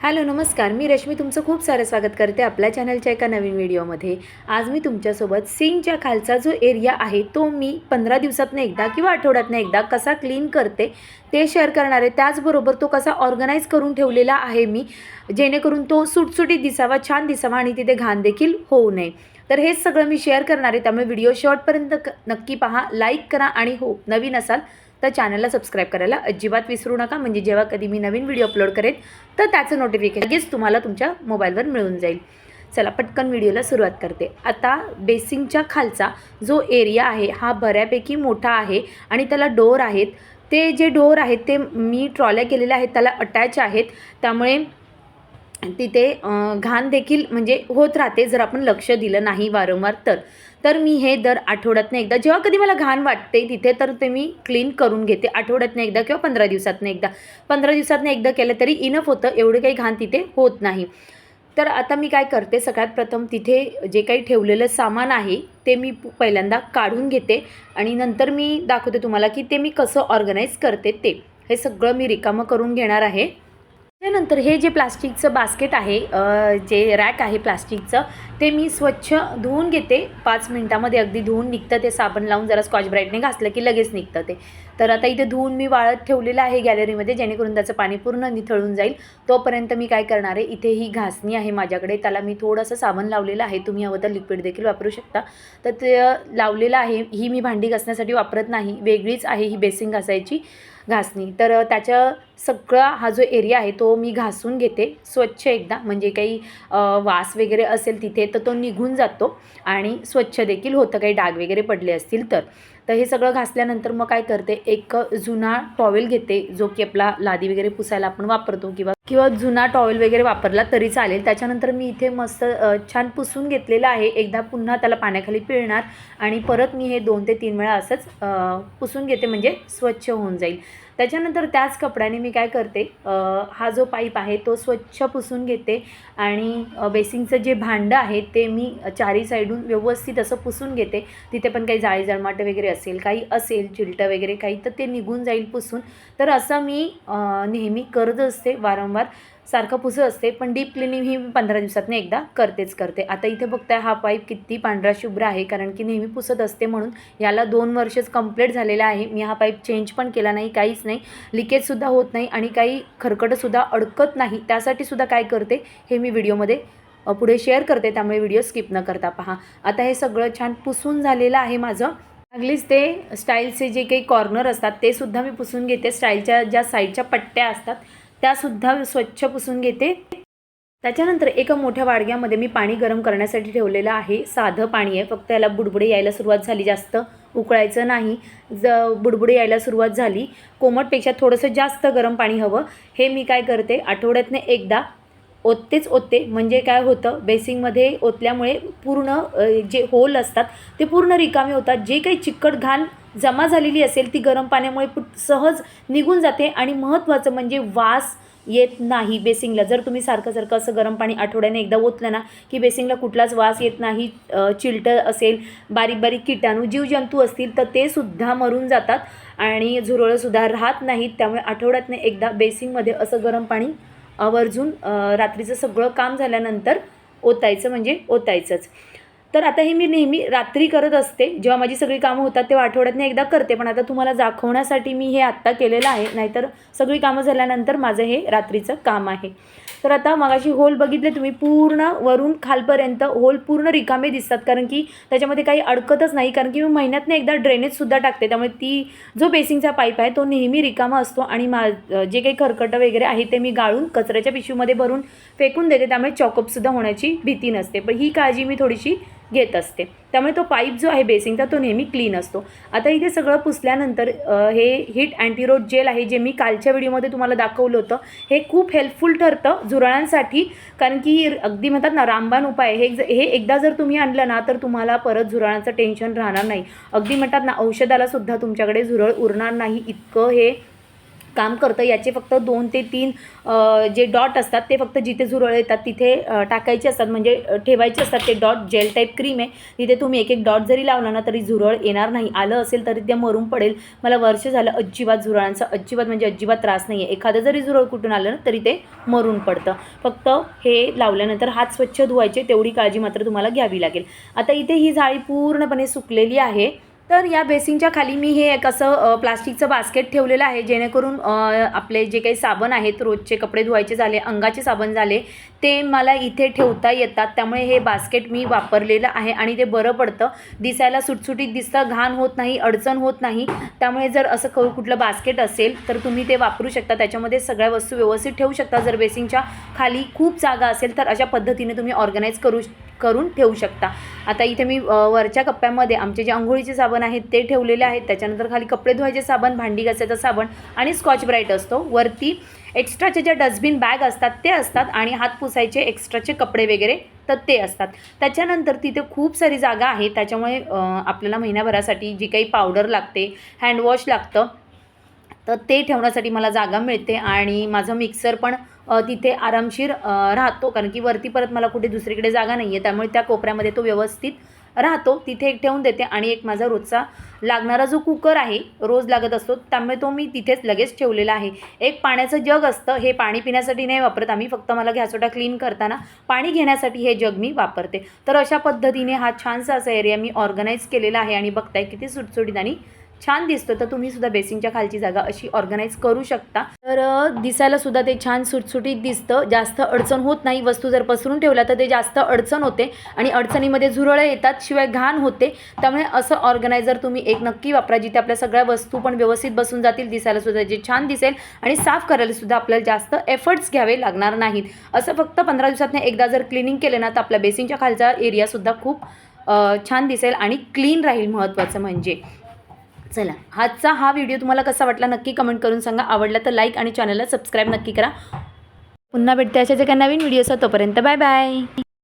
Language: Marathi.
हॅलो नमस्कार. मी रश्मी तुमचं खूप सारं स्वागत करते आपल्या चॅनलच्या एका नवीन व्हिडिओमध्ये. आज मी तुमच्यासोबत सिंगच्या खालचा जो एरिया आहे तो मी पंधरा दिवसातनं एकदा किंवा आठवड्यातनं एकदा कसा क्लीन करते ते शेअर करणार आहे. त्याचबरोबर तो कसा ऑर्गनाईज करून ठेवलेला आहे मी जेणेकरून तो सुटसुटीत दिसावा छान दिसावा आणि तिथे घाण देखील होऊ नये. तर हेच सगळं मी शेअर करणार आहे. त्यामुळे व्हिडिओ शॉर्टपर्यंत क- नक्की पहा. लाईक करा आणि हो नवीन असाल तर चॅनलला सबस्क्राईब करायला अजिबात विसरू नका. म्हणजे जेव्हा कधी मी नवीन व्हिडिओ अपलोड करेन तर त्याचं नोटिफिकेशन लगेच तुम्हाला तुमच्या मोबाईलवर मिळून जाईल. चला पटकन व्हिडिओला सुरुवात करते. आता बेसिंगच्या खालचा जो एरिया आहे हा बऱ्यापैकी मोठा आहे आणि त्याला डोर आहेत. ते जे डोर आहेत ते मी ट्रॉल्या केलेल्या आहेत त्याला अटॅच आहेत. त्यामुळे तिथे घाण देखील म्हणजे होत राहते जर आपण लक्ष दिलं नाही वारंवार तर. तर मी हे दर आठवड्यातनं एकदा जेव्हा कधी मला घाण वाटते तिथे तर ते मी क्लीन करून घेते. आठवड्यातनं एकदा किंवा पंधरा दिवसातनं एकदा. पंधरा दिवसातनं एकदा केलं तरी इनफ होतं एवढं काही घाण तिथे होत नाही. तर आता मी काय करते सगळ्यात प्रथम तिथे जे काही ठेवलेलं सामान आहे ते मी प- पहिल्यांदा काढून घेते आणि नंतर मी दाखवते तुम्हाला की ते मी कसं ऑर्गनाईज करते ते. हे सगळं मी रिकामं करून घेणार आहे. त्यानंतर हे जे प्लास्टिकचं बास्केट आहे जे रॅक आहे प्लास्टिकचं ते मी स्वच्छ धुवून घेते. पाच मिनटामध्ये अगदी धुवून निघतं ते साबण लावून जरा स्कॉच ब्राईटने घासलं की लगेच निघतं ते. तर आता इथे धुवून मी वाळत ठेवलेलं आहे गॅलरीमध्ये जेणेकरून त्याचं पाणी पूर्ण निथळून जाईल. तोपर्यंत मी काय करणार आहे इथे ही घासणी आहे माझ्याकडे त्याला मी थोडंसं साबण लावलेलं आहे. तुम्ही हवं तर लिक्विड देखील वापरू शकता. तर ते लावलेलं आहे ही मी भांडी घासण्यासाठी वापरत नाही वेगळीच आहे ही बेसिंग घासायची घासणी. तर त्याच्या सगळा हा जो एरिया आहे तो मी घासून घेते स्वच्छ एकदा. म्हणजे काही वास वगैरे असेल तिथे तर तो निघून जातो. आणि स्वच्छ देखील होतं काही डाग वगैरे पडले असतील तर. तर हे सगळं घासल्यानंतर मग काय करते? एक जुना टॉवेल घेते जो की आपला लादी वगैरे पुसायला आपण वापरतो किंवा किंवा जुना टॉवेल वगैरे वापरला तरी चालेल. त्याच्यानंतर मी इथे मस्त छान पुसून घेतलेलं आहे. एकदा पुन्हा त्याला पाण्याखाली पिळणार आणि परत मी हे दोन ते तीन वेळा असंच पुसून घेते म्हणजे स्वच्छ होऊन जाईल. त्याच्यानंतर त्याच कपड्याने मी काय करते हा जो पाईप आहे तो स्वच्छ पुसून घेते आणि बेसिंगचं जे भांडं आहे ते मी चारी साईडून व्यवस्थित असं पुसून घेते. तिथे पण काही जाळी जळमाट वगैरे असेल काही असेल चिलटं वगैरे काही तर ते निघून जाईल पुसून. तर असं मी नेहमी करत असते वारंवार सारखं पुसत असते पण डीप क्लिनिंग ही मी पंधरा दिवसातनं एकदा करतेच करते. आता इथे बघताय हा पाईप किती पांढरा शुभ्र आहे कारण की नेहमी पुसत असते म्हणून याला दोन वर्षच कंप्लीट झालेला आहे. मी हा पाईप चेंज पण केला नाही काहीच नाही. लिकेजसुद्धा होत नाही आणि काही खरकटंसुद्धा अडकत नाही. त्यासाठी सुद्धा काय करते हे मी व्हिडिओमध्ये पुढे शेअर करते. त्यामुळे व्हिडिओ स्किप न करता पहा. आता हे सगळं छान पुसून झालेलं आहे माझं. चांगलीच ते स्टाईलचे जे काही कॉर्नर असतात ते सुद्धा मी पुसून घेते. स्टाईलच्या ज्या साईडच्या पट्ट्या असतात त्यासुद्धा स्वच्छ पुसून घेते. त्याच्यानंतर एका मोठ्या वाडग्यामध्ये मी पाणी गरम करण्यासाठी ठेवलेलं आहे. साधं पाणी आहे. फक्त याला बुडबुडे यायला सुरुवात झाली. जास्त उकळायचं नाही. ज बुडबुडे यायला सुरुवात झाली. कोमटपेक्षा थोडंसं जास्त गरम पाणी हवं. हे मी काय करते? आठवड्यातनं एकदा ओततेच ओतते. म्हणजे काय होतं? बेसिंगमध्ये ओतल्यामुळे पूर्ण जे होल असतात ते पूर्ण रिकामे होतात. जे काही चिकट घाण जमा झालेली असेल ती गरम पाण्यामुळे पुट सहज निघून जाते आणि महत्त्वाचं म्हणजे वास येत नाही बेसिंगला. जर तुम्ही सारखं सारखं असं गरम पाणी आठवड्याने एकदा ओतलं ना की बेसिंगला कुठलाच वास येत नाही चिलटं असेल बारीक बारीक किटाणू जीवजंतू असतील तर ते सुद्धा मरून जातात आणि झुरळंसुद्धा राहत नाहीत. त्यामुळे आठवड्यातनं एकदा बेसिंगमध्ये असं गरम पाणी आवर्जून रात्रीचं सगळं काम झाल्यानंतर ओतायचं म्हणजे ओतायचंच. तर आता हे मी नेहमी रात्री करत असते. जेव्हा माझी सगळी कामं होतात तेव्हा आठवड्यातनं एकदा करते. पण आता तुम्हाला दाखवण्यासाठी मी हे आत्ता केलेलं आहे. नाहीतर सगळी कामं झाल्यानंतर माझं हे रात्रीचं काम आहे. तर आता मगाशी होल बघितले तुम्ही. पूर्ण वरून खालपर्यंत होल पूर्ण रिकामे दिसतात. कारण की त्याच्यामध्ये काही अडकतच नाही. कारण की मी महिन्यातनं एकदा ड्रेनेजसुद्धा टाकते. त्यामुळे ती जो बेसिंगचा पाईप आहे तो नेहमी रिकामा असतो. आणि मा जे काही खरकटं वगैरे आहे ते मी गाळून कचऱ्याच्या पिशवीमध्ये भरून फेकून देते. त्यामुळे चॉकअपसुद्धा होण्याची भीती नसते. पण ही काळजी मी थोडीशी घेत असते. त्यामुळे तो पाईप जो आहे बेसिंगचा तो नेहमी क्लीन असतो. आता इथे सगळं पुसल्यानंतर हे हिट अँटीरोड जेल आहे जे मी कालच्या व्हिडिओमध्ये तुम्हाला दाखवलं होतं हे खूप हेल्पफुल ठरतं झुरळांसाठी. कारण की अगदी म्हणतात ना रामबाण उपाय हे हे एकदा जर तुम्ही आणलं ना तर तुम्हाला परत झुरळांचं टेन्शन राहणार नाही. अगदी म्हणतात ना औषधाला सुद्धा तुमच्याकडे झुरळ उरणार नाही. इतकं हे काम करतं. याचे फक्त दोन ते तीन जे डॉट असतात ते फक्त जिथे झुरळ येतात तिथे टाकायचे असतात. म्हणजे ठेवायचे असतात ते डॉट. जेल टाईप क्रीम आहे. तिथे तुम्ही एक एक डॉट जरी लावला ना तरी झुरळ येणार नाही. आलं असेल तरी ते मरून पडेल. मला वर्ष झालं अजिबात झुरळांचा अजिबात म्हणजे अजिबात त्रास नाही आहे एखादं जरी झुरळ कुठून आलं ना तरी ते मरून पडतं. फक्त हे लावल्यानंतर हात स्वच्छ धुवायचे तेवढी काळजी मात्र तुम्हाला घ्यावी लागेल. आता इथे ही जाळी पूर्णपणे सुकलेली आहे. तर या बेसिनच्या खाली मी हे एक असं प्लास्टिकचं बास्केट ठेवलेलं आहे जेणेकरून आपले जे काही साबण आहेत रोजचे कपडे धुवायचे झाले अंगाचे साबण झाले ते मला इथे ठेवता येतात. त्यामुळे हे बास्केट मी वापरलेलं आहे आणि ते बरं पडतं. दिसायला सुटसुटीत दिसतं घाण होत नाही अडचण होत नाही. त्यामुळे जर असं क कुठलं बास्केट असेल तर तुम्ही ते वापरू शकता. त्याच्यामध्ये सगळ्या वस्तू व्यवस्थित ठेवू शकता. जर बेसिनच्या खाली खूप जागा असेल तर अशा पद्धतीने तुम्ही ऑर्गनाईज करू करून ठेवू शकता. आता इथे मी वरच्या कप्प्यामध्ये आमचे जे आंघोळीचे साबण आहेत ते ठेवलेले आहेत. त्याच्यानंतर खाली कपडे धुवायचे साबण भांडी घासायचा साबण आणि स्कॉच ब्राईट असतो. वरती एक्स्ट्राचे ज्या डस्टबिन बॅग असतात ते असतात आणि हात पुसायचे एक्स्ट्राचे कपडे वगैरे तर ते असतात. त्याच्यानंतर तिथे खूप सारी जागा आहे त्याच्यामुळे आपल्याला महिन्याभरासाठी जी काही पावडर लागते हँडवॉश लागतं तर ते ठेवण्यासाठी मला जागा मिळते आणि माझं मिक्सर पण तिथे आरामशीर राहतो. कारण की वरती परत मला कुठे दुसरीकडे जागा नाही आहे त्यामुळे त्या कोपऱ्यामध्ये तो व्यवस्थित राहतो. तिथे एक ठेवून देते आणि एक माझा रोजचा लागणारा जो कुकर आहे रोज लागत असतो त्यामुळे तो मी तिथेच लगेच ठेवलेला आहे. एक पाण्याचं जग असतं हे पाणी पिण्यासाठी नाही वापरत. आम्ही फक्त मला गॅसोटा क्लीन करताना पाणी घेण्यासाठी हे जग मी वापरते. तर अशा पद्धतीने हा छानसा असा एरिया मी ऑर्गनाईज केलेला आहे आणि बघताय किती सुटसुटीत आणि छान दिसतं तर तुम्ही सुद्धा बेसिनच्या खालची जागा अशी ऑर्गनाईज करू शकता. तर दिसायला सुद्धा ते छान सुटसुटीत दिसतं. जास्त अडचण होत नाही. वस्तू जर पसरून ठेवल्या तर ते जास्त अडचण होते आणि अडचणीमध्ये झुरळं येतात शिवाय घाण होते. त्यामुळे असं ऑर्गनायझर तुम्ही एक नक्की वापरा जिथे आपल्या सगळ्या वस्तू पण व्यवस्थित बसून जातील दिसायला सुद्धा जे छान दिसेल आणि साफ करायला सुद्धा आपल्याला जास्त एफर्ट्स घ्यावे लागणार नाहीत. असं फक्त पंधरा दिवसातनं एकदा जर क्लिनिंग केलं ना तर आपल्या बेसिनच्या खालचा एरियासुद्धा खूप छान दिसेल आणि क्लीन राहील महत्त्वाचं म्हणजे. चला आजचा हा व्हिडिओ तुम्हाला कसा वाटला नक्की कमेंट करून सांगा. आवडला तर लाईक आणि चॅनलला सबस्क्राईब नक्की करा. पुन्हा भेटते अशा जे काही नवीन व्हिडिओचा तोपर्यंत बाय बाय